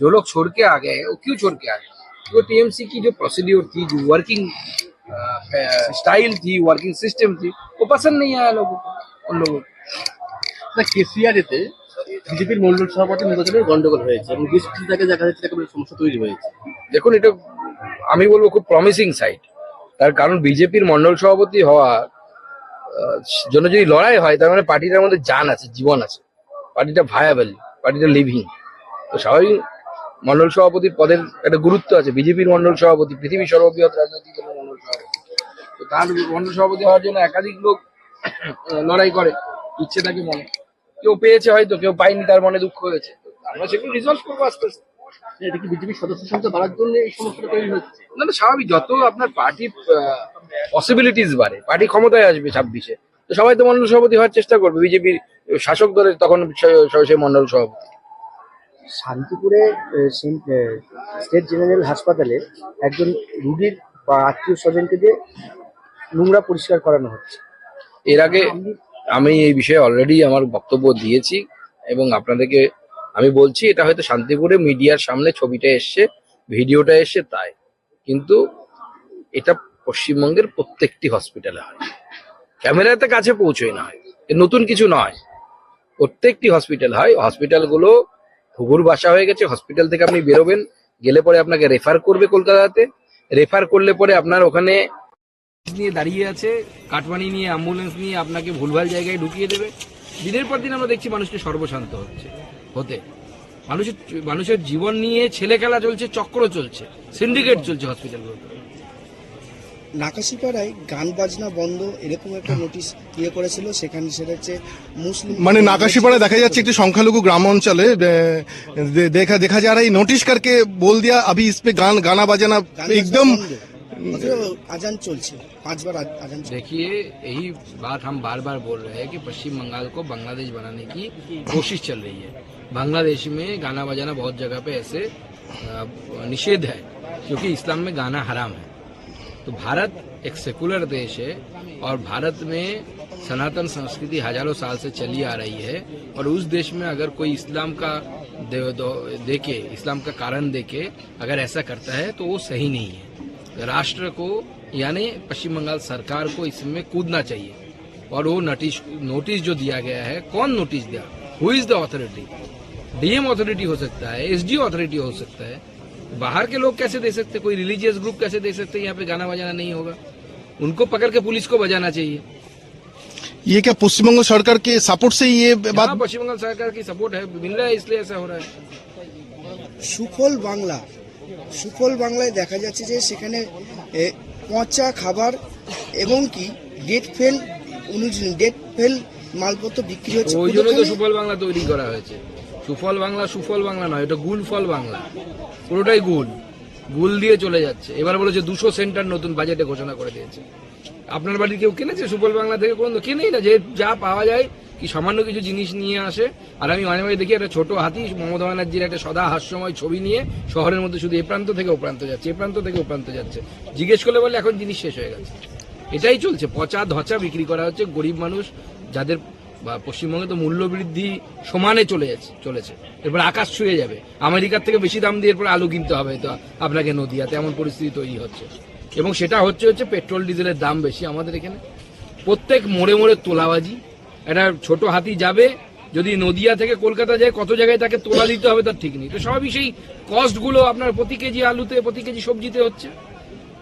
जो लोग छोड़ के आ गए हैं वो क्यों छोड़ के आ गए वो टीएमसी की जो प्रोसीड्योर थी जो वर्किंग स्टाइल थी वर्किंग सिस्टम थी वो पसंद नहीं आया लोगों को उन लोगों को না কেসিআরেতে বিজেপির মন্ডল সভাপতি নির্বাচনের গন্ডগোল হয়েছে এবং বেশ কিছু জায়গায় দেখা যাচ্ছে একেবারে সমস্যা তৈরি হয়েছে দেখুন এটা আমি বলবো খুব প্রমিসিং সাইড তার কারণ বিজেপির মন্ডল সভাপতি হওয়া আহ, জন্য যদি লড়াই হয় তার মানে পার্টিটার মধ্যে জান আছে জীবন আছে পার্টিটা ভায়াবল পার্টিটা লিভিং তো স্বাভাবিক মন্ডল সভাপতির পদের একটা গুরুত্ব আছে। বিজেপির মন্ডল সভাপতি পৃথিবীর সর্ববৃহৎ রাজনৈতিক দলের মন্ডল সভাপতি। তো তার মন্ডল সভাপতি হওয়ার জন্য একাধিক লোক লড়াই করে ইচ্ছে থাকে মনে। কেউ পেয়েছে হয়তো কেউ পায়নি তার মনে দুঃখ হয়েছে। আমরা সেগুলো রিজলভ করব আস্তে আস্তে। এটা কি বিজেপির সদস্য সংখ্যা বাড়ার জন্য এই সমস্যাটা তৈরি হচ্ছে? না না স্বাভাবিক। যত আপনার পার্টি পসিবিলিটিস বাড়ে পার্টি ক্ষমতায় আসবে ছাব্বিশে তো সবাই তো মন্ডল সভাপতি হওয়ার চেষ্টা করবে। বিজেপির শাসক দলের তখন স- মন্ডল সভাপতি। শান্তিপুরে স্টেট জেনারেল হাসপাতালে একজন রুগীর বা আত্মীয় স্বজনকে দিয়ে নোংরা পরিষ্কার করানো হচ্ছে। এর আগে আমি এই বিষয়ে অলরেডি আমার বক্তব্য দিয়েছি এবং আপনাদেরকে আমি বলছি, এটা হয়তো শান্তিপুরে মিডিয়ার সামনে ছবিটা এসছে, ভিডিওটা এসছে তাই। কিন্তু এটা পশ্চিমবঙ্গের প্রত্যেকটি হসপিটালে হয়। ক্যামেরাতে কাছে পৌঁছয় না হয়। নতুন কিছু নয়। প্রত্যেকটি হসপিটাল হয়। হসপিটালগুলো ঘুঘুর বাসা হয়ে গেছে হসপিটাল থেকে আপনি বেরোবেন, গেলে পরে আপনাকে রেফার করবে কলকাতাতে। রেফার করলে পরে আপনার ওখানে নিয়ে দাঁড়িয়ে আছে, কাটমানি নিয়ে অ্যাম্বুলেন্স নিয়ে আপনাকে ভুলভাল জায়গায় ঢুকিয়ে দেবে। দিনের পর দিন আমরা দেখছি মানুষকে সর্বশান্ত হচ্ছে, হতে। মানুষের মানুষের জীবন নিয়ে ছেলে খেলা চলছে, চক্র চলছে সিন্ডিকেট চলছে হসপিটালগুলোতে নাকাশিপাড়ায় গান বাজনা বন্ধ এরকম একটা নোটিশ ইয়ে করেছিল সেখানে সেটা হচ্ছে মুসলিম মানে নাকাশিপাড়ায় দেখা যাচ্ছে একটি সংখ্যালঘু গ্রাম অঞ্চলে এ, দে- দেখা দেখা जा रहा है नोटिस करके बोल दिया अभी इस पे गान गाना बजाना গান বাজনা एकदम বন্ধ। অথচ আজান চলছে পাঁচবার আ- আজান চলছে देखिए यही बात हम बार बार बोल रहे हैं कि पश्चिम बंगाल को बांग्लादेश बनाने की कोशिश चल रही है बांग्लादेश में गाना बजाना बहुत जगह पे ऐसे अ, निषेध है क्योंकि इस्लाम में गाना हराम है तो भारत एक सेकुलर देश है और भारत में सनातन संस्कृति हज़ारों साल से चली आ रही है और उस देश में अगर कोई इस्लाम का दे, दो- इस्लाम का कारण देके अगर ऐसा करता है तो वो सही नहीं है। राष्ट्र को यानी पश्चिम बंगाल सरकार को इसमें कूदना चाहिए। और वो नोटिस नोटिस जो दिया गया है कौन नोटिस दिया? Who is the authority DM authority हो सकता है एसडीओ अथॉरिटी हो सकता है। बाहर के लोग कैसे दे सकते कोई रिलीजियस ग्रुप कैसे दे सकते यहाँ पे गाना बजाना नहीं होगा उनको पकड़ के पुलिस को बजाना चाहिए ये क्या पश्चिमबंग सरकार के सपोर्ट से ये हाँ बात पश्चिम बंगाल सरकार की सपोर्ट है मिल रहा है इसलिए ऐसा हो रहा है সুফল বাংলা সুফল বাংলায় দেখা যাচ্ছে যে সেখানে এ, পচা খাবার এবং কি ডেট ফেল অনুযায়ী ডেট ফেল মালপত্র বিক্রি হচ্ছে ওই জন্য তো ওখানে সুফল বাংলা তৈরি করা হয়েছে সুফল বাংলা সুফল বাংলা নয়, এটা গুল ফল বাংলা। পুরোটাই গুল গুল দিয়ে চলে যাচ্ছে। এবার বলেছে দুশো সেন্টার নতুন বাজেটে ঘোষণা করে দিয়েছে। আপনার বাড়ি কেউ কিনেছে সুফল বাংলা থেকে? কোনো কিনেই না। যে যা পাওয়া যায়, কি সামান্য কিছু জিনিস নিয়ে আসে। আর আমি মাঝে মাঝে দেখি একটা ছোট হাতি, মমতা ব্যানার্জির একটা সদা হাস্যময় ছবি নিয়ে শহরের মধ্যে শুধু এ প্রান্ত থেকে ও প্রান্ত যাচ্ছে, এ প্রান্ত থেকে ও প্রান্ত যাচ্ছে। জিজ্ঞেস করলে বলে এখন জিনিস শেষ হয়ে গেছে। এটাই চলছে। পচা ধচা বিক্রি করা হচ্ছে গরিব মানুষ, যাদের বা পশ্চিমবঙ্গে তো মূল্য বৃদ্ধি সমানে চলে যাচ্ছে, চলেছে। এরপর আকাশ ছুঁয়ে যাবে। আমেরিকার থেকে বেশি দাম দিয়ে এরপর আলু কিনতে হবে তো আপনাকে নদিয়াতে, এমন পরিস্থিতি তৈরি হচ্ছে। এবং সেটা হচ্ছে হচ্ছে পেট্রোল, ডিজেলের দাম বেশি আমাদের এখানে। প্রত্যেক মোড়ে মোড়ে তোলাবাজি। একটা ছোট হাতি যাবে, যদি নদিয়া থেকে কলকাতা যায়, কত জায়গায় তাকে তোলা দিতে হবে তার ঠিক নেই। তো স্বাভাবিক সেই কস্টগুলো আপনার প্রতি কেজি আলুতে, প্রতি কেজি সবজিতে হচ্ছে।